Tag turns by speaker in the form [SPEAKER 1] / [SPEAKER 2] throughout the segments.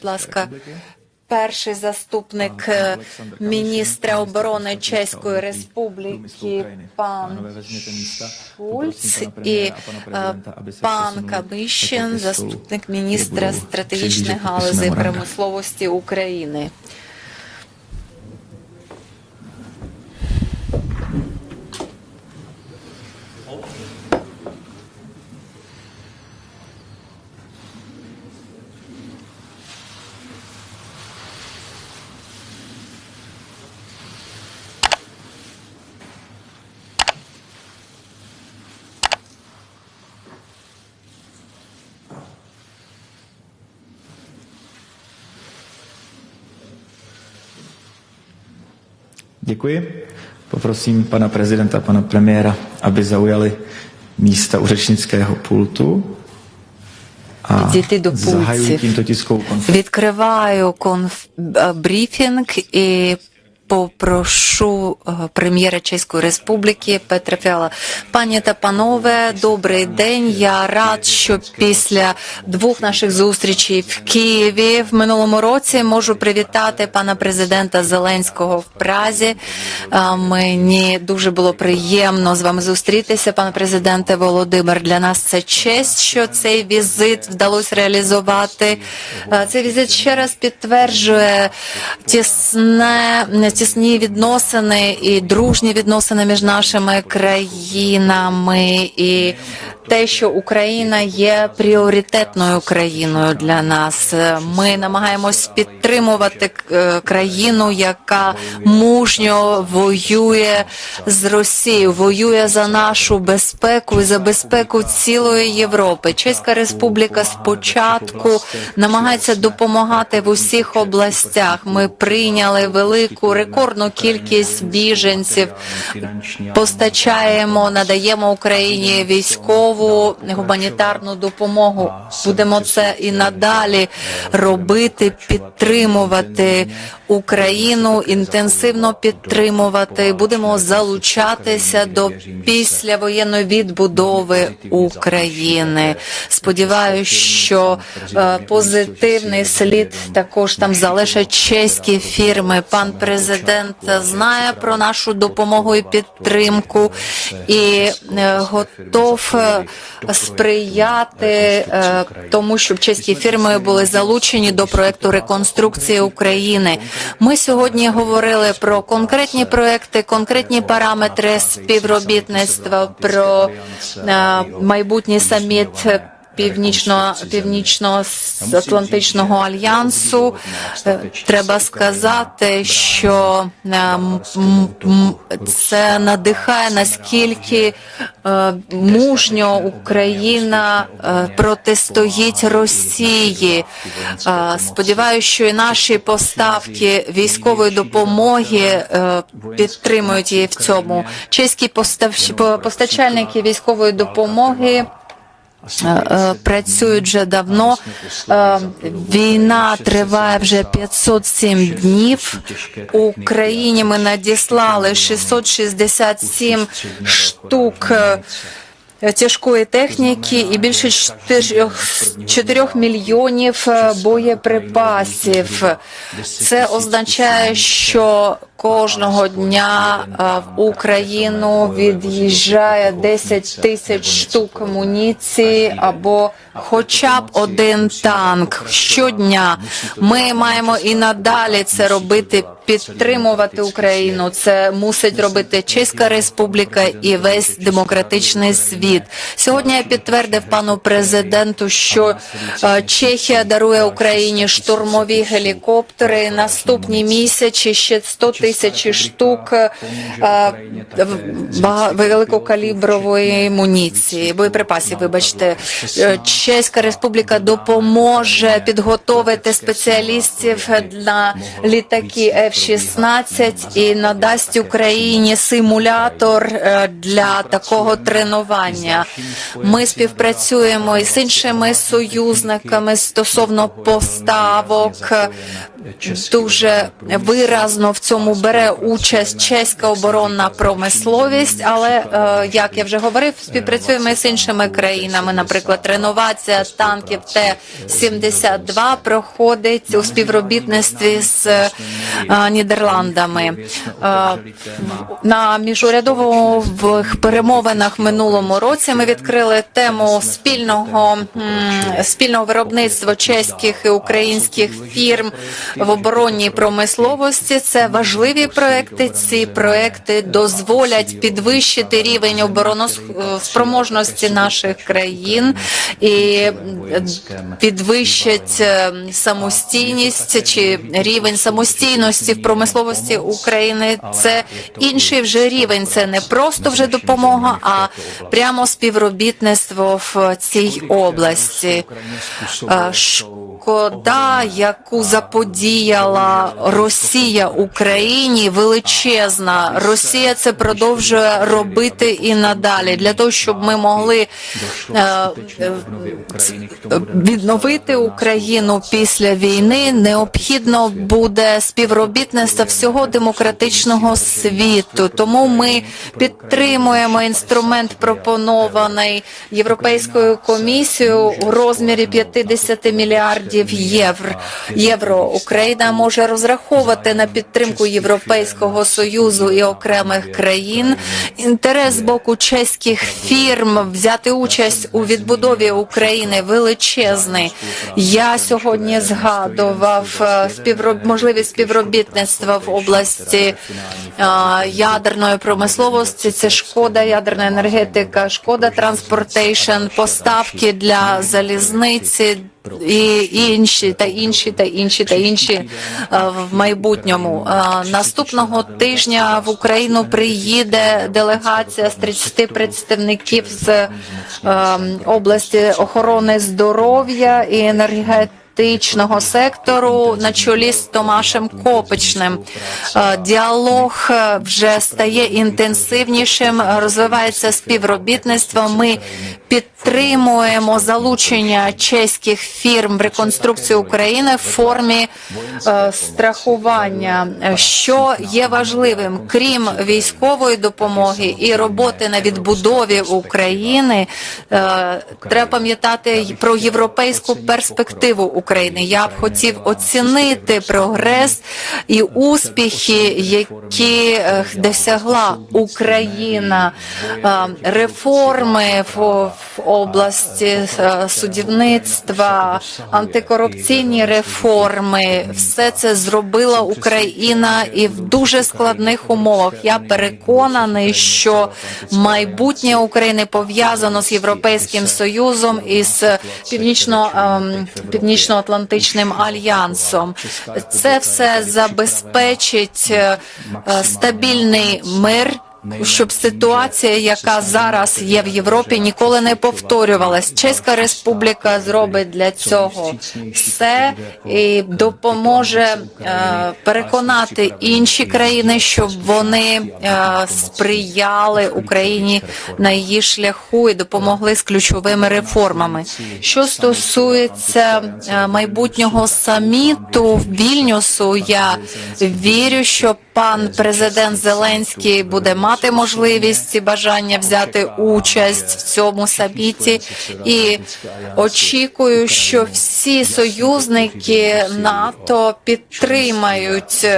[SPEAKER 1] Будь ласка, перший заступник е, міністра оборони Чеської Республіки, пан Шульц і е, пан Кабищин, заступник міністра стратегічних галузей промисловості України.
[SPEAKER 2] Děkuji. Poprosím pana prezidenta, pana premiéra, aby zaujali místa u řečnického pultu. A
[SPEAKER 1] Підійти до
[SPEAKER 2] zahajuji
[SPEAKER 1] пультів.
[SPEAKER 2] tímto tiskovou konferenci.
[SPEAKER 1] Відкриваю конф... е, брифінг і попрошу е, прем'єра Чеської Республіки Петра Фіала. Пані та панове, добрий день. Я рад, що після двох наших зустрічей в Києві в минулому році можу привітати пана президента Зеленського в Празі. Е, Мені дуже було приємно з вами зустрітися, пане президенте Володимир. Для нас це честь, що цей візит вдалося реалізувати. Е, Цей візит ще раз підтверджує тісне, тісні відносини і дружні відносини між нашими країнами і те, що Україна є пріоритетною країною для нас. Ми намагаємось підтримувати е, країну, яка мужньо воює з Росією, воює за нашу безпеку і за безпеку цілої Європи. Чеська республіка спочатку намагається допомагати в усіх областях. Ми прийняли велику рекордну кількість біженців. Постачаємо, надаємо Україні військову гуманітарну допомогу. Будемо це і надалі робити, підтримувати Україну, інтенсивно підтримувати. Будемо залучатися до післявоєнної відбудови України. Сподіваюся, що е, позитивний слід також там залишать чеські фірми. Пан президент знає про нашу допомогу і підтримку і е, готов е, сприяти тому, щоб чеські фірми були залучені до проекту реконструкції України. Ми сьогодні говорили про конкретні проекти, конкретні параметри співробітництва, про е, майбутній саміт. Північно північно-атлантичного альянсу Е, треба сказати, що е, м- м- це надихає наскільки е, мужньо Україна е, протистоїть Росії. Е, Сподіваюся, що і наші поставки військової допомоги підтримують її в цьому. Чеські постачальники військової допомоги. Е, е, Працюють вже давно. Е, Війна триває вже 507 днів. Україні ми надіслали 667 штук тяжкої техніки і більше 4 мільйонів е, боєприпасів. Це означає, що кожного дня е, в Україну від'їжджає 10 тисяч штук амуніції або хоча б один танк щодня. Ми маємо і надалі це робити. Підтримувати Україну це мусить робити Чеська Республіка і весь демократичний світ. Сьогодні я підтвердив пану президенту, що е, Чехія дарує Україні штурмові гелікоптери. Наступні місяці ще 100 тисяч штук е, великокалібрової амуніції, боєприпасів. Вибачте, Е, Чеська Республіка допоможе підготовити спеціалістів на літаки F-16 і надасть Україні симулятор е, для такого тренування. Ми співпрацюємо із іншими союзниками стосовно поставок дуже виразно в цьому бере участь чеська оборонна промисловість. Але е, як я вже говорив, співпрацюємо з іншими країнами. Наприклад, реновація танків Т-72 проходить у співробітництві з е, Нідерландами. Е, на міжурядових перемовинах минулому році ми відкрили тему спільного спільного виробництва чеських і українських фірм в оборонній промисловості. Це важливі проекти. Ці проекти дозволять підвищити рівень обороноспроможності наших країн і підвищать е, самостійність чи рівень самостійності в промисловості України. Це інший вже рівень. Це не просто вже допомога, а прямо співробітництво в цій області. Е, Шкода, яку заподіяла Росія Україні, величезна. Росія це продовжує робити і надалі для того, щоб ми могли е, відновити Україну після війни. Необхідно буде співробітництво всього демократичного світу. Тому ми підтримуємо інструмент, пропонований Європейською комісією у розмірі 50 мільярдів євро. Євро Україна може розраховувати на підтримку Європейського союзу і окремих країн. Інтерес боку чеських фірм взяти участь у відбудові України величезний. Я сьогодні згадував е, співроб... можливість співробітництва в області е, ядерної промисловості. Це шкода, ядерна енергетика, шкода транспортейшн, поставки для залізниці. І інші та інші та інші та інші е, в майбутньому Е, наступного тижня в Україну приїде делегація з 30 представників з е, області охорони здоров'я і енергетики. енергетичного сектору на чолі з Томашем Копичним. Діалог вже стає інтенсивнішим, розвивається співробітництво. Ми підтримуємо залучення чеських фірм в реконструкцію України в формі е, страхування, е, що є важливим, крім військової допомоги і роботи на відбудові України. е, Треба пам'ятати про європейську перспективу України. Я б хотів оцінити прогрес і успіхи, які е, досягла Україна, Е, реформи в, в області е, судівництва, антикорупційні реформи. Все це зробила Україна і в дуже складних умовах. Я переконаний, що майбутнє України пов'язано з Європейським Союзом і з північно ем, північно-атлантичним альянсом. Це все забезпечить е, стабільний мир. Щоб ситуація, яка зараз є в Європі, ніколи не повторювалась. Чеська республіка зробить для цього все і допоможе е, переконати інші країни, щоб вони е, сприяли Україні на її шляху і допомогли з ключовими реформами. Що стосується е, майбутнього саміту в Вільнюсу, я вірю, що пан президент Зеленський буде мати можливість і бажання взяти участь в цьому саміті, і очікую, що всі союзники НАТО підтримають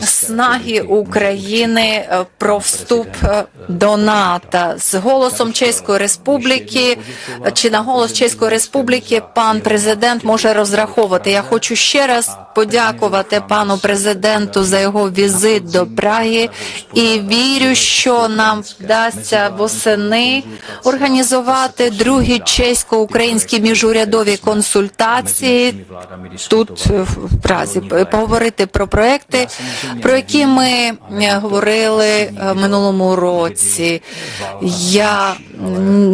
[SPEAKER 1] снаги України про вступ до НАТО. З голосом Чеської Республіки чи на голос Чеської Республіки пан президент може розраховувати. Я хочу ще раз подякувати пану президенту за його візит до Праги і вірю, що нам вдасться восени організувати другі чесько-українські міжурядові консультації тут в Празі, поговорити про проекти, про які ми е, говорили е, минулому році. Я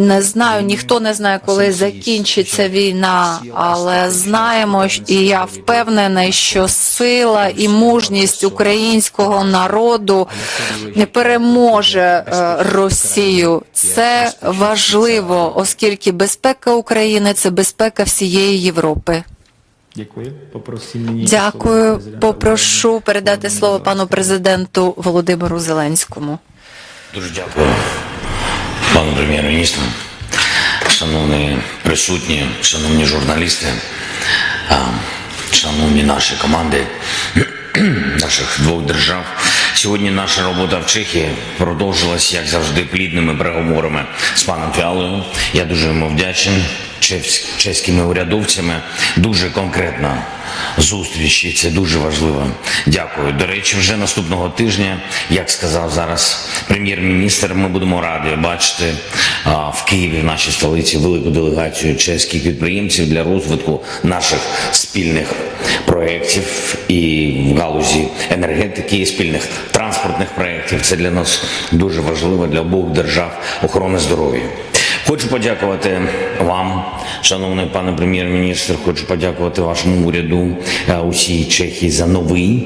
[SPEAKER 1] не знаю, ніхто не знає, коли закінчиться війна, але знаємо, і я впевнений, що сила і мужність українського народу не переможе е, Росію. Це важливо, оскільки безпека України це безпека всієї Європи. Дякую. Попрошу передати слово пану президенту Володимиру Зеленському.
[SPEAKER 3] Дуже дякую пану прем'єр-міністру, шановні присутні, шановні журналісти, шановні наші команди наших двох держав. Сьогодні наша робота в Чехії продовжилась, як завжди, плідними переговорами з паном Фіалою. Я дуже йому вдячен чеськими урядовцями. Дуже конкретна зустріч, і це дуже важливо. Дякую. До речі, вже наступного тижня, як сказав зараз прем'єр-міністр, ми будемо раді бачити в Києві, в нашій столиці, велику делегацію чеських підприємців для розвитку наших спільних проєктів і в галузі енергетики, і спільних транспортних проєктів. Це для нас дуже важливо для обох держав охорони здоров'я. Хочу подякувати вам, шановний пане прем'єр-міністр. Хочу подякувати вашому уряду е, усій Чехії за новий.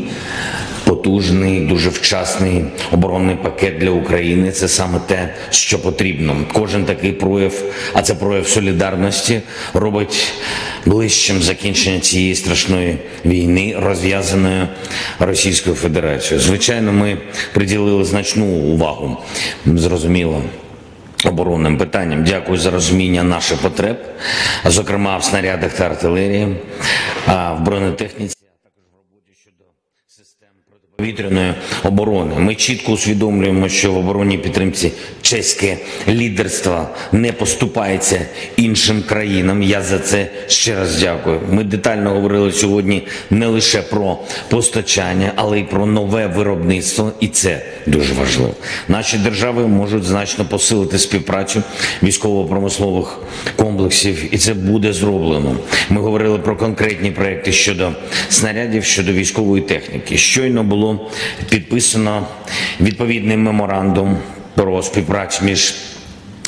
[SPEAKER 3] Потужний, дуже вчасний оборонний пакет для України це саме те, що потрібно. Кожен такий прояв, а це прояв солідарності, робить ближчим закінчення цієї страшної війни, розв'язаної Російською Федерацією. Звичайно, ми приділили значну увагу, зрозуміло оборонним питанням. Дякую за розуміння наших потреб, зокрема в снарядах та артилерії, в бронетехніці. а також в роботі щодо протиповітряної оборони. Ми чітко усвідомлюємо, що в оборонній підтримці чеське лідерство не поступається іншим країнам. Я за це ще раз дякую. Ми детально говорили сьогодні не лише про постачання, але й про нове виробництво, і це дуже важливо. Наші держави можуть значно посилити співпрацю військово-промислових комплексів, і це буде зроблено. Ми говорили про конкретні проекти щодо снарядів, щодо військової техніки. Щойно було підписано відповідний меморандум про співпрацю між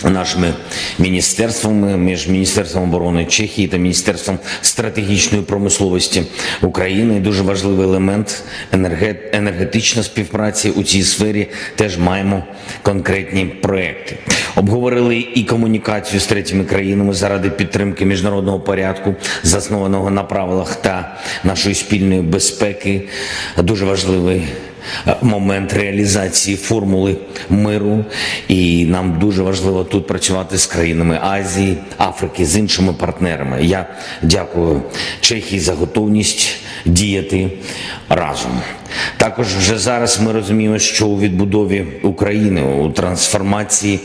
[SPEAKER 3] нашими міністерствами, між Міністерством оборони Чехії та Міністерством стратегічної промисловості України. Дуже важливий елемент енерге- енергетична співпраці у цій сфері. Теж маємо конкретні проекти. Обговорили і комунікацію з третіми країнами заради підтримки міжнародного порядку, заснованого на правилах та нашої спільної безпеки. Дуже важливий момент реалізації формули миру, і нам дуже важливо тут працювати з країнами Азії, Африки, з іншими партнерами. Я дякую Чехії за готовність діяти разом. Також вже зараз ми розуміємо, що у відбудові України, у трансформації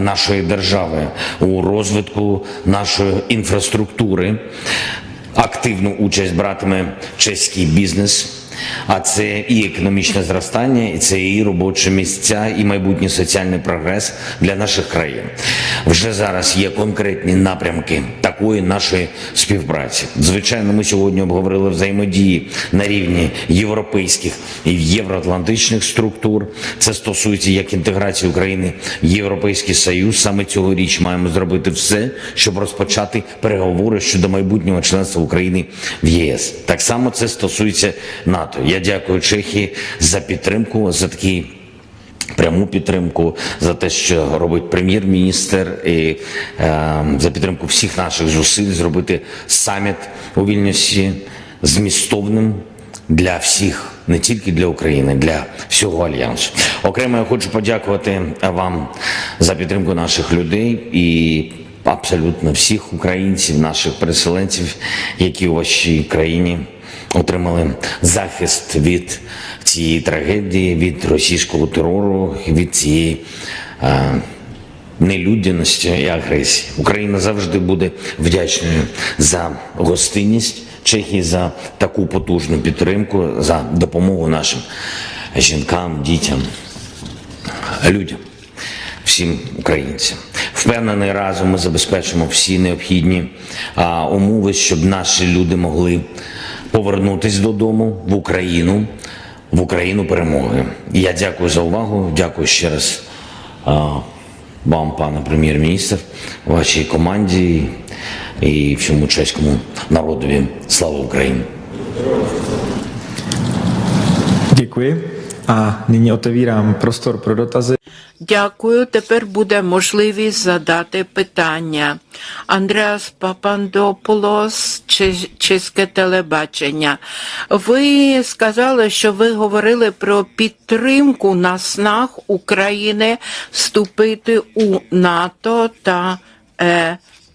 [SPEAKER 3] нашої держави, у розвитку нашої інфраструктури активну участь братиме чеський бізнес. А це і економічне зростання, і це і робочі місця, і майбутній соціальний прогрес для наших країн. Вже зараз є конкретні напрямки такої нашої співпраці. Звичайно, ми сьогодні обговорили взаємодії на рівні європейських і євроатлантичних структур. Це стосується як інтеграції України в Європейський Союз. Саме цьогоріч маємо зробити все, щоб розпочати переговори щодо майбутнього членства України в ЄС. Так само це стосується НАТО. Я дякую Чехії за підтримку, за такий пряму підтримку за те, що робить прем'єр-міністр, і е, за підтримку всіх наших зусиль зробити саміт у Вільнюсі змістовним для всіх, не тільки для України, для всього альянсу. Окремо я хочу подякувати вам за підтримку наших людей і абсолютно всіх українців, наших переселенців, які у вашій країні отримали захист від цієї трагедії, від російського терору, від цієї е, нелюдяності і агресії. Україна завжди буде вдячною за гостинність Чехії, за таку потужну підтримку, за допомогу нашим жінкам, дітям, людям, всім українцям. Впевнений, разом ми забезпечимо всі необхідні а, умови, щоб наші люди могли повернутись додому в Україну, в Україну перемоги. Я дякую за увагу. Дякую ще раз вам, пане прем'єр-міністр, вашій команді і всьому чеському народові. Слава Україні!
[SPEAKER 2] Děkuji. A nyní otevírám prostor pro dotazy.
[SPEAKER 4] Дякую. Тепер буде можливість задати питання. Андреас Папандополос, Чеське телебачення. Ви сказали, що ви говорили про підтримку на снах України вступити у НАТО та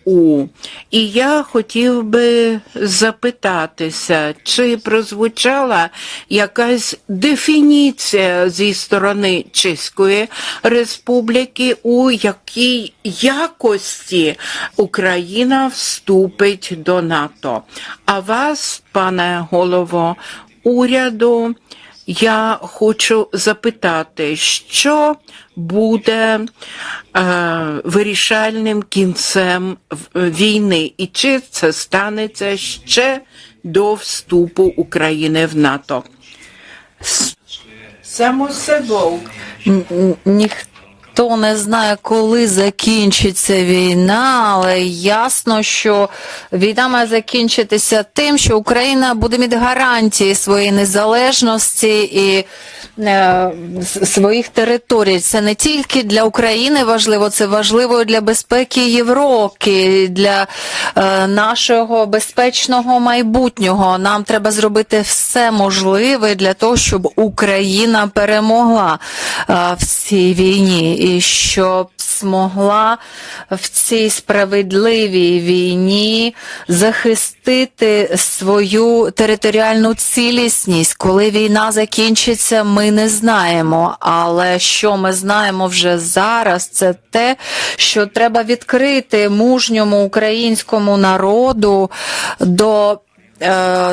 [SPEAKER 4] ЕУ. І я хотів би запитатися, чи прозвучала якась дефініція зі сторони Чеської Республіки, у якій якості Україна вступить до НАТО. А вас, пане голово уряду, я хочу запитати, що буде е, вирішальним кінцем війни, і чи це станеться ще до вступу України в НАТО? Само собою.
[SPEAKER 1] Н- н- Ніхто не знає, коли закінчиться війна, але ясно, що війна має закінчитися тим, що Україна буде мати гарантії своєї незалежності і е, своїх територій. Це не тільки для України важливо, це важливо для безпеки Європи, для е, нашого безпечного майбутнього. Нам треба зробити все можливе для того, щоб Україна перемогла е, в цій війні і щоб змогла в цій справедливій війні захистити свою територіальну цілісність. Коли війна закінчиться, ми не знаємо. Але що ми знаємо вже зараз, це те, що треба відкрити мужньому українському народу до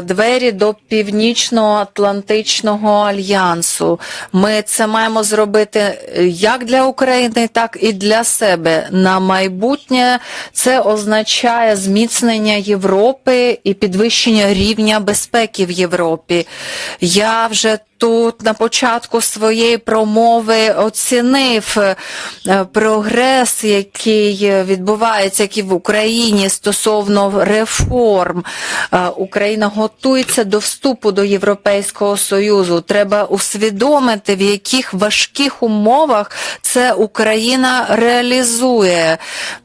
[SPEAKER 1] двері до Північно-Атлантичного альянсу. Ми це маємо зробити е, як для України, так і для себе. На майбутнє це означає зміцнення Європи і підвищення рівня безпеки в Європі. Я вже тут на початку своєї промови оцінив е, прогрес, який відбувається і в Україні стосовно реформ. Е, Україна готується до вступу до Європейського Союзу. Треба усвідомити, в яких важких умовах це Україна реалізує.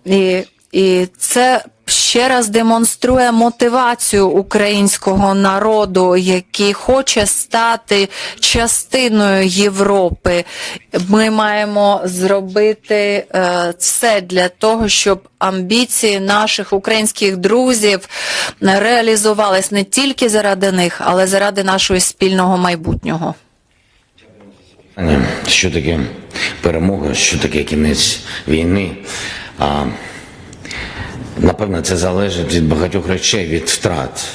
[SPEAKER 1] І, і це ще раз демонструє мотивацію українського народу, який хоче стати частиною Європи. Ми маємо зробити е, все для того, щоб амбіції наших українських друзів реалізувались не тільки заради них, але заради нашого спільного майбутнього.
[SPEAKER 3] Що таке перемога, що таке кінець війни? А, напевно, це залежить від багатьох речей, від втрат.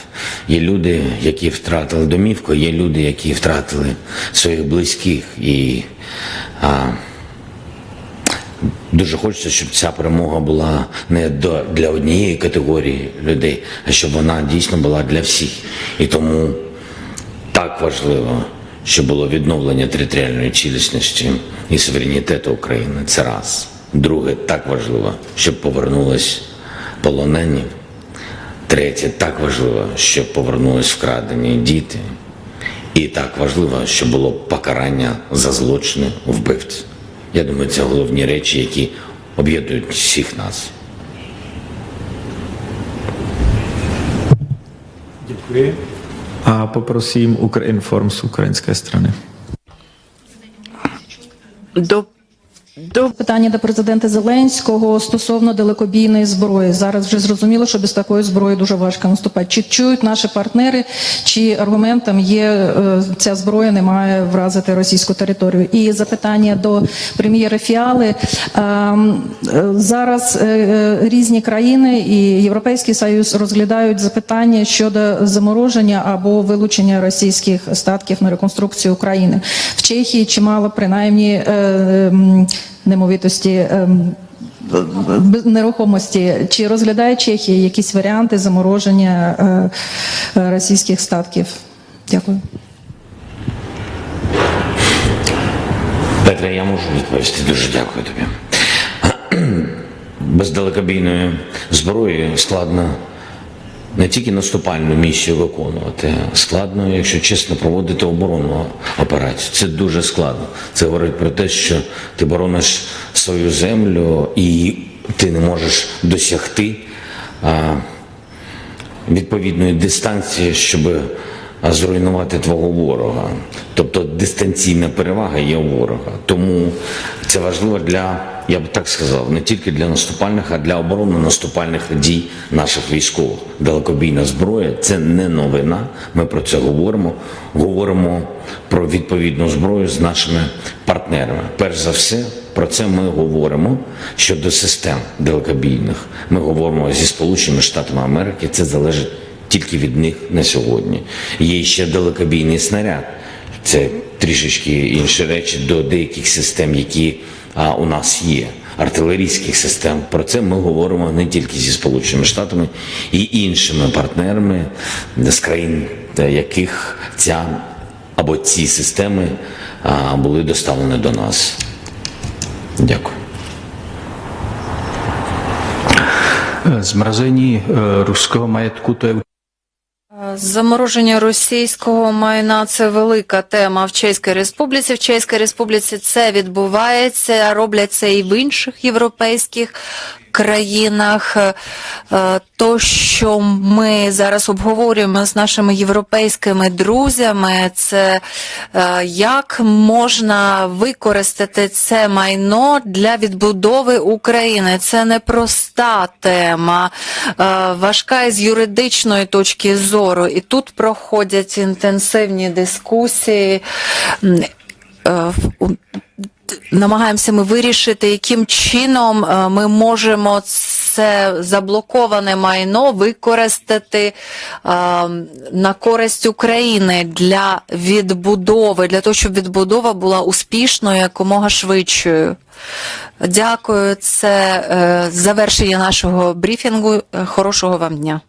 [SPEAKER 3] Є люди, які втратили домівку, є люди, які втратили своїх близьких. І а, дуже хочеться, щоб ця перемога була не до, для однієї категорії людей, а щоб вона дійсно була для всіх. І тому так важливо, щоб було відновлення територіальної цілісності і суверенітету України. Це раз. Друге, так важливо, щоб повернулись полонені. Третє, так важливо, щоб повернулись вкрадені діти. І так важливо, щоб було покарання за злочини вбивців. Я думаю, це головні речі, які об'єднують всіх нас.
[SPEAKER 2] Děkuji. A poprosím Ukrinform z ukrajinské strany.
[SPEAKER 4] До, до
[SPEAKER 5] Питання до президента Зеленського стосовно далекобійної зброї. Зараз вже зрозуміло, що без такої зброї дуже важко наступати. Чи чують наші партнери, чи аргументом є е, ця зброя не має вразити російську територію? І запитання до прем'єра Фіали. Ем, е, Зараз е, різні країни і Європейський Союз розглядають запитання щодо замороження або вилучення російських статків на реконструкцію України. В Чехії чимало принаймні е, ем, Нерухомості чи розглядає Чехія якісь варіанти замороження е, е, російських статків? Дякую.
[SPEAKER 3] Петре, я можу відповісти. Дуже дякую тобі. Без далекобійної зброї складно не тільки наступальну місію виконувати, складно, якщо чесно, проводити оборонну операцію. Це дуже складно. Це говорить про те, що ти борониш свою землю і ти не можеш досягти відповідної дистанції, щоб зруйнувати твого ворога. Тобто дистанційна перевага є у ворога. Тому це важливо для, я б так сказав, не тільки для наступальних, а для оборонно-наступальних дій наших військових. Далекобійна зброя це не новина. Ми про це говоримо. Говоримо про відповідну зброю з нашими партнерами. Перш за все, про це ми говоримо щодо систем далекобійних. Ми говоримо зі Сполученими Штатами Америки. Це залежить тільки від них на сьогодні. Є ще далекобійний снаряд. Це трішечки інші речі до деяких систем, які у нас є. Артилерійських систем. Про це ми говоримо не тільки зі Сполученими Штатами і іншими партнерами з країн, е, яких ця або ці системи були доставлені до нас. Дякую.
[SPEAKER 6] Zmrazení ruského majetku to je
[SPEAKER 1] Замороження російського майна це велика тема в Чеській Республіці. В Чеській Республіці це відбувається, роблять це і в інших європейських країнах. Е, То, що ми зараз обговорюємо з нашими європейськими друзями, це е, як можна використати це майно для відбудови України. Це непроста тема, е, важка із юридичної точки зору. І тут проходять інтенсивні дискусії. Намагаємося ми вирішити, яким чином е, ми можемо це заблоковане майно використати е, на користь України для відбудови, для того, щоб відбудова була успішною, якомога швидшою. Дякую. Це е, завершення нашого брифінгу. Е, Хорошого вам дня.